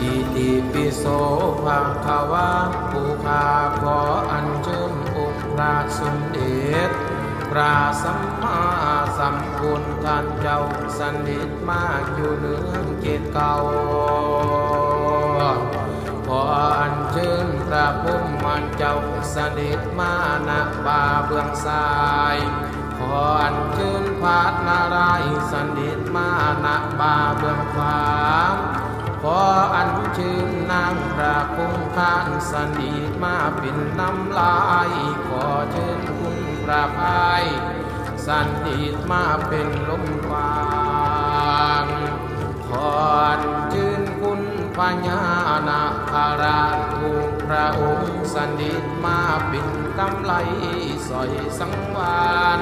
อิติปิโสภะคะวะภูคาขออัญเชิญองค์พระสมเด็จพระสัมมาสัมพุทธเจ้าสนิทมาอยู่เนือเกตเก่าขออัญเชิญพระพุทธมันเจ้าสนิทมาณบาเบื้องซ้ายขออัญเชิญพระนารายณ์สนิทมาณบาเบื้องขวา ออัญเชิญนนางพระคงคานสนิทมาเป็นน้ำลาย ขอเชิญคุณพระพายสนติมาเป็นลมวางขออัญเชิญคุณพญานาคาราชทุกพระองค์สนติมาเป็นกำไลสอยสังวาน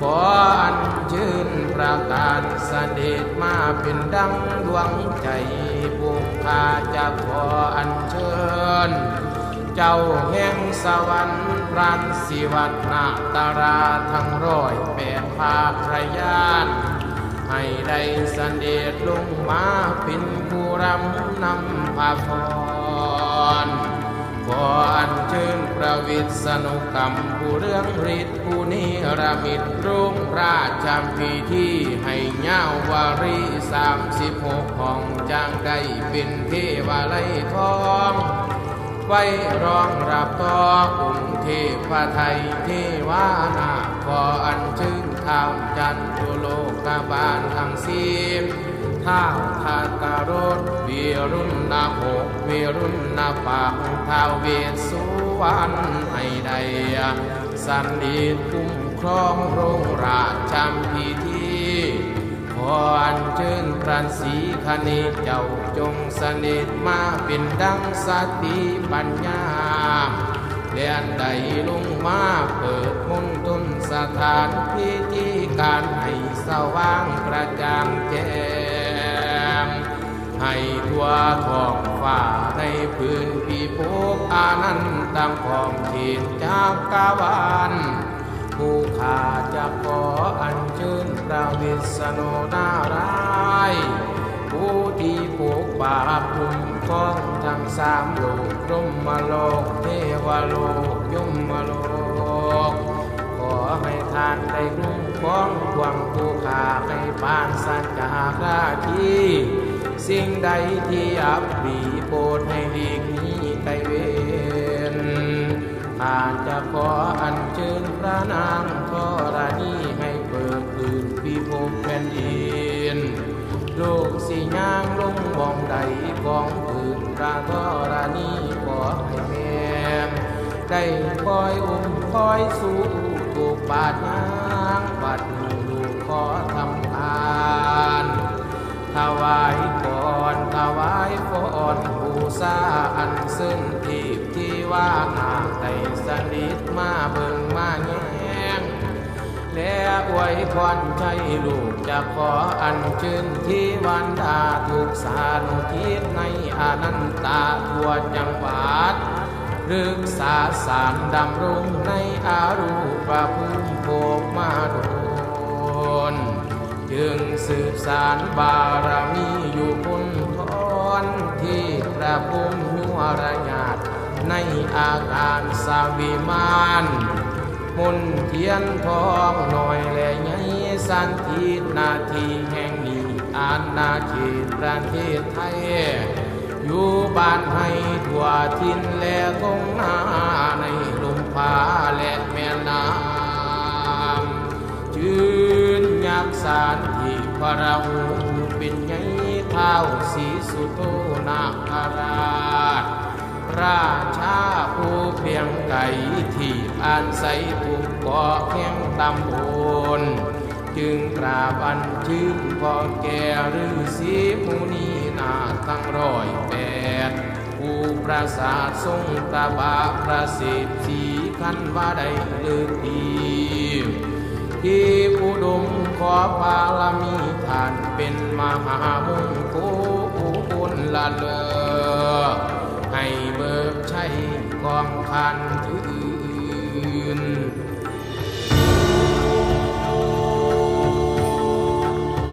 ขออัญเชิญ ประกาศเสด็จมาเป็นดังดวงใจผู้ข้าจะขออัญเชิญ เจ้าแห่งสวรรค์รันสิวัตนาตาราทั้งร้อยแปดภาครยานให้ได้เสด็จลงมาเป็นผู้รำนำพาพร ออัญเชิญพระวิษณุกรรมผู้เรื่องฤทธิ์ผู้นิรมิตรุ่งราชพิธีให้เย้าวารีสามสิบหกของจางได้เป็นเทวาลัยทองไว้รองรับต่อองค์เทพไทยเทวานาขออัญเชิญท้าวจันทุโลกบาลทั้งสิบ ท้าวทาตารถวีรุณนาหกวีรุณนาปากท้าวเวสสุวรรณให้ได้สันดีคุ้มครองโรงราชจำพิธีขออัญเชิญพระศรีคเนศเจ้าจงสนิทมาเป็นดังสติปัญญาเลียนใดลงมาเปิดมนตุนสถานพิธีการให้สว่างกระจ่างแจ้ง ให้ทั่วท้องฟ้าในพื้นพิภพอานันตังของเขตจากกาวานผู้ข้าจะขออัญเชิญพระวิษณุนารายผู้ที่ปกปาภูมิฟ้องทั้งสามโลกรมมโลกเทวโลกยมมโลก ขอให้ทานได้คุ้มครองควงผู้ขาให้ปานสัจจาราที สิ่งใดที่อับปีโปรดให้หลีกนี้ไกลเวรข้าจจะขออัญเชิญพระนางธรณีให้เปิดตื่นพิภพแผ่นดินโลกสิย่างลงบองใดกองตื่นพระธรณีขอให้แม่ได้คอยอุ้มคอยสู้ถูกบาดยางบาดหนูลูกขอทำทานถวายก่อ วายพรบูชาอันซึ่งทิพย์ที่ว่านาได้สนิทมาเบิ่งมาแย้งและอวยพรใจลูกจะขออัญเชิญที่วันดาทุกสานุทิศในอนันตาทั่วจังหวัดรึกษาสารดำรงในอารูปภูมิโภคมาโดนจึงสืบสารบารมีอย ที่พระพุทธนุรญาตในอาการสาวิมานมุนเทียนทองหน่อยและไงสันตินาทีแห่งนี้อาณาเขตประเทศไทย อยู่บ้านให้ทั่วทินและทงนาในลมพาและแม่น้ำจืนยักษ์สารที่พระหูเป็นไง ท้าสีสุโธนาคาราช ราชาผู้เพียงไก่ที่อันใสถูกเกาะแข้งตำบลจึงกราบอันชื่นพอแก่ฤาษีมุนีนาตั้งร้อยแปดผู้ประสาททรงตะบะประสิทธิขันว่าได้เลือกดีที่ผู้ดม ขอบารมีท่านเป็นมหามงคลละเลอให้เบิกใช้กองคันถืน